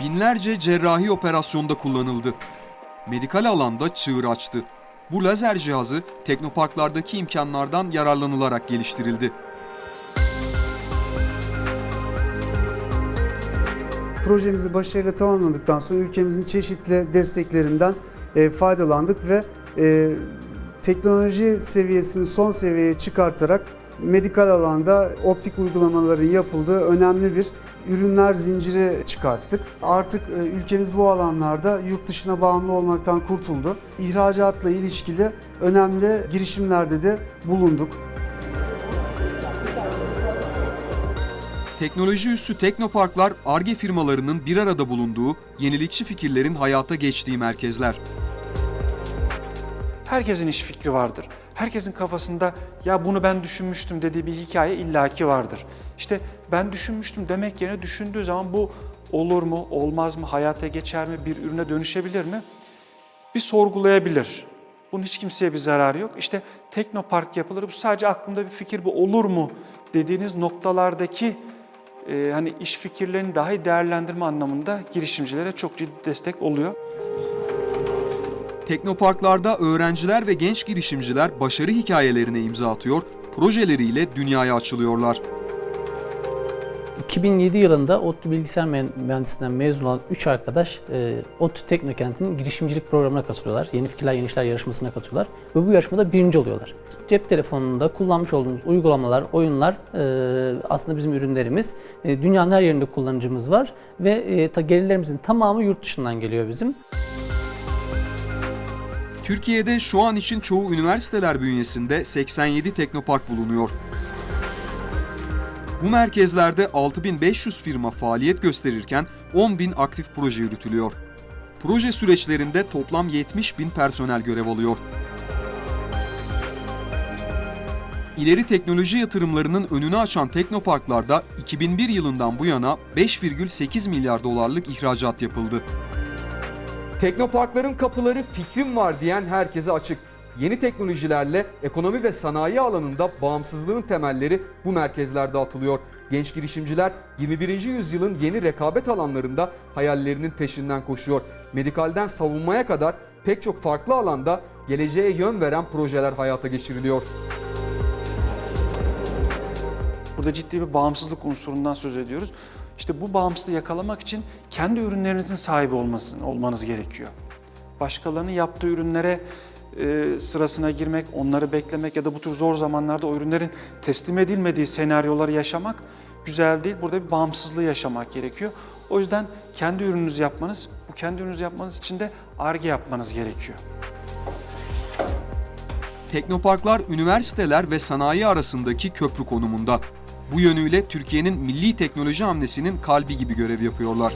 binlerce cerrahi operasyonda kullanıldı. Medikal alanda çığır açtı. Bu lazer cihazı teknoparklardaki imkanlardan yararlanılarak geliştirildi. Projemizi başarıyla tamamladıktan sonra ülkemizin çeşitli desteklerinden e, faydalandık ve e, teknoloji seviyesini son seviyeye çıkartarak medikal alanda optik uygulamaların yapıldığı önemli bir ürünler zinciri çıkarttık. Artık e, ülkemiz bu alanlarda yurt dışına bağımlı olmaktan kurtuldu. İhracatla ilişkili önemli girişimlerde de bulunduk. Teknoloji üssü teknoparklar, ARGE firmalarının bir arada bulunduğu, yenilikçi fikirlerin hayata geçtiği merkezler. Herkesin iş fikri vardır. Herkesin kafasında ya bunu ben düşünmüştüm dediği bir hikaye illaki vardır. İşte ben düşünmüştüm demek yerine düşündüğü zaman bu olur mu, olmaz mı, hayata geçer mi, bir ürüne dönüşebilir mi? Bir sorgulayabilir. Bunun hiç kimseye bir zararı yok. İşte teknopark yapılır. Bu sadece aklımda bir fikir bu olur mu dediğiniz noktalardaki e, hani iş fikirlerini dahi değerlendirme anlamında girişimcilere çok ciddi destek oluyor. Teknoparklarda öğrenciler ve genç girişimciler başarı hikayelerine imza atıyor, projeleriyle dünyaya açılıyorlar. 2007 yılında ODTÜ Bilgisayar Mühen- Mühendisliğinden mezun olan 3 arkadaş e, ODTÜ Teknokent'in girişimcilik programına katılıyorlar. Yeni Fikirler Yeni İşler yarışmasına katılıyorlar ve bu yarışmada birinci oluyorlar. Cep telefonunda kullanmış olduğumuz uygulamalar, oyunlar e, aslında bizim ürünlerimiz. E, dünyanın her yerinde kullanıcımız var ve e, gelirlerimizin tamamı yurt dışından geliyor bizim. Türkiye'de şu an için çoğu üniversiteler bünyesinde 87 teknopark bulunuyor. Bu merkezlerde 6500 firma faaliyet gösterirken 10.000 aktif proje yürütülüyor. Proje süreçlerinde toplam 70 bin personel görev alıyor. İleri teknoloji yatırımlarının önünü açan teknoparklarda 2001 yılından bu yana 5,8 milyar dolarlık ihracat yapıldı. Teknoparkların kapıları fikrim var diyen herkese açık. Yeni teknolojilerle ekonomi ve sanayi alanında bağımsızlığın temelleri bu merkezlerde atılıyor. Genç girişimciler 21. yüzyılın yeni rekabet alanlarında hayallerinin peşinden koşuyor. Medikalden savunmaya kadar pek çok farklı alanda geleceğe yön veren projeler hayata geçiriliyor. Burada ciddi bir bağımsızlık unsurundan söz ediyoruz. İşte bu bağımsızlığı yakalamak için kendi ürünlerinizin sahibi olmasın, olmanız gerekiyor. Başkalarının yaptığı ürünlere e, sırasına girmek, onları beklemek ya da bu tür zor zamanlarda o ürünlerin teslim edilmediği senaryoları yaşamak güzel değil. Burada bir bağımsızlığı yaşamak gerekiyor. O yüzden kendi ürününüzü yapmanız, bu kendi ürününüzü yapmanız için de ARGE yapmanız gerekiyor. Teknoparklar üniversiteler ve sanayi arasındaki köprü konumunda. Bu yönüyle Türkiye'nin milli teknoloji hamlesinin kalbi gibi görev yapıyorlar.